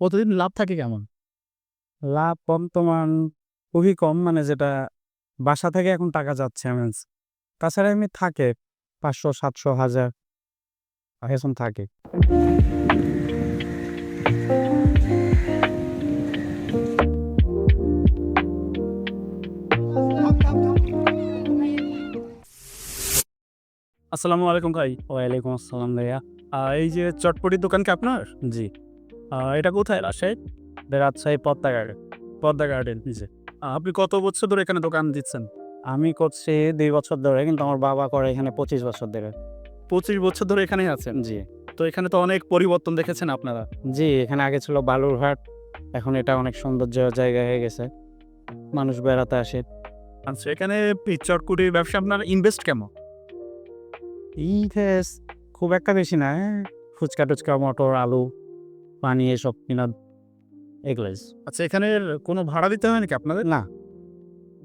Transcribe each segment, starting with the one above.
প্রতিদিন লাভ থাকে কেমন? লাভ বর্তমান খুবই কম মানে যেটা বাসা থেকে এখন টাকা যাচ্ছে আমার তাছাড়া এমনি থাকে পাঁচশো সাতশো হাজার এখন থাকে। আসসালামু আলাইকুম ভাই। ওয়ালাইকুম আসসালাম ভাইয়া। এই যে চটপটির দোকান কি আপনার? জি। এটা কোথায়? রাজশাহী? রাজশাহী পদ্মা গার্ডেন পদ্মা গার্ডেন জি আপনি কত বছর ধরে এখানে দোকান দিচ্ছেন? আমি করছি দুই বছর ধরে কিন্তু আমার বাবা করে এখানে পঁচিশ বছর ধরে। পঁচিশ বছর ধরে এখানে আছেন? জি। তো এখানে তো অনেক পরিবর্তন দেখেছেন আপনারা। জি এখানে আগে ছিল বালুরঘাট এখন এটা অনেক সৌন্দর্য জায়গা হয়ে গেছে। মানুষ বেড়াতে আসে। আচ্ছা এখানে চটকুটির ব্যবসা আপনার ইনভেস্ট কেমন? ইনভেস্ট খুব একটা বেশি না ফুচকা টুচকা মটর আলু। পানি এসব কিনা এগুলোই আচ্ছা এখানে কোনো ভাড়া দিতে হয় নাকি আপনাদের? না।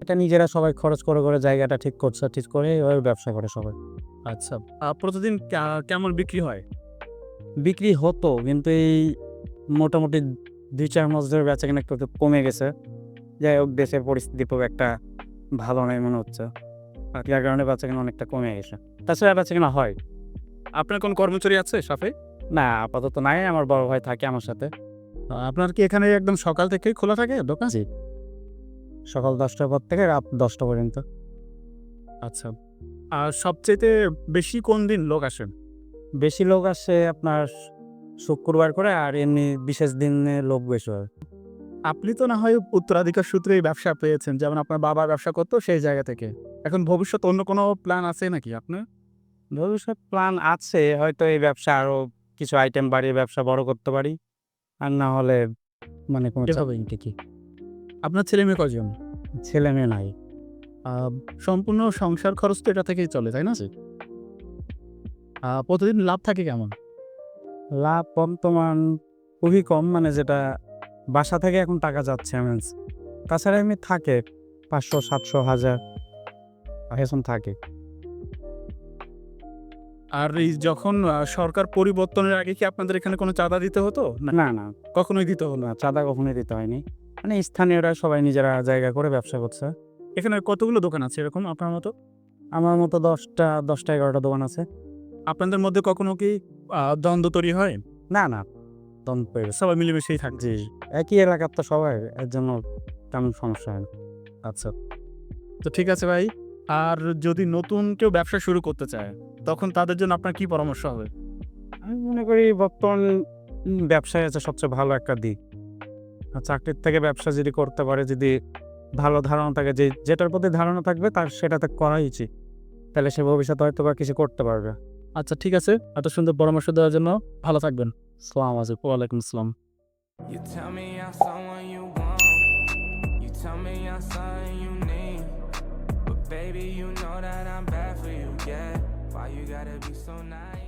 এটা নিজেরা সবাই খরচ করে করে জায়গাটা ঠিক করছে ঠিক করে ওই ব্যবসা করে সবাই। আচ্ছা প্রতিদিন কেমন বিক্রি হয়? বিক্রি হতো কিন্তু এই মোটামুটি দুই চার মাস ধরে বেচা কিনা একটু কমে গেছে। যাই হোক দেশের পরিস্থিতি খুব একটা ভালো নয় মনে হচ্ছে। আর যার কারণে বেচা কেনা অনেকটা কমে গেছে। তাছাড়া বেচা কেনা হয়। আপনার কোন কর্মচারী আছে সাথে না আপাতত নাই আমার বড় ভাই থাকে আমার সাথে। আপনার কি এখানে একদম সকাল থেকেই খোলা থাকে দোকান? জি। সকাল দশটার পর থেকে রাত দশটা পর্যন্ত। আচ্ছা। আর সবচেয়ে বেশি কোন দিন লোক আসেন? বেশি লোক আসে আপনার শুক্রবার করে আর এমনি বিশেষ দিনে লোক বেশি হয়। আপনি তো না হয় উত্তরাধিকার সূত্রে এই ব্যবসা পেয়েছেন যেমন আপনার বাবা ব্যবসা করতো সেই জায়গা থেকে। এখন ভবিষ্যৎ অন্য কোনো প্ল্যান আছে নাকি আপনার? ভবিষ্যৎ প্ল্যান আছে হয়তো এই ব্যবসা আরও কিছু আইটেম বাড়িয়ে ব্যবসা বড় করতে পারি। আর না হলে মানে কোনো। ঠিকই আপনার ছেলে মেয়ে কজন ছেলে মেয়ে নাই। সম্পূর্ণ সংসার খরচ তো এটা থেকেই চলে তাই না? প্রতিদিন লাভ থাকে কেমন? লাভ বর্তমান খুবই কম মানে যেটা বাসা থেকে এখন টাকা যাচ্ছে আমার তাছাড়া এমনি থাকে পাঁচশো সাতশো হাজার এখন থাকে। আর এই যখন সরকার পরিবর্তনের আগে কি আপনাদের এখানে কোনো চাঁদা দিতে হতো? না। না না। কখনোই দিতে হলো না? চাঁদা কখনোই দিতে হয়নি। মানে স্থানীয়রা সবাই নিজেরা জায়গা করে ব্যবসা করছে। এখানে কতগুলো দোকান আছে এরকম আপনার মতো? আমার মতো দশটা দশটা এগারোটা দোকান আছে। আপনাদের মধ্যে কখনো কি দ্বন্দ্ব তৈরি হয়? না না। দ্বন্দ্ব সবাই মিলেমিশেই থাকে জি একই এলাকার তো সবাই এর জন্য তেমন সমস্যা হয় আচ্ছা। তো ঠিক আছে ভাই। আর যদি নতুন কেউ ব্যবসা শুরু করতে চায় তখন তাদের জন্য আপনার কি পরামর্শ হবে? আমি মনে করি বর্তমান ব্যবসায় আছে সবচেয়ে ভালো একটা দিক। আর চাকরির থেকে ব্যবসা যদি করতে পারে যদি ভালো ধারণা থাকে যে যেটার প্রতি ধারণা থাকবে তার সেটাতে করাই উচিত। তাহলে সে ভবিষ্যতে হয়তো বা কিছু করতে পারবে। আচ্ছা ঠিক আছে। এত সুন্দর পরামর্শ দেওয়ার জন্য ভালো থাকবেন। সালাম আলাইকুম। ওয়ালাইকুম আসসালাম। You tell me I'm someone you want. You tell me I'm something you need. But baby, you know that I'm bad for you, yeah. Why you gotta be so nice?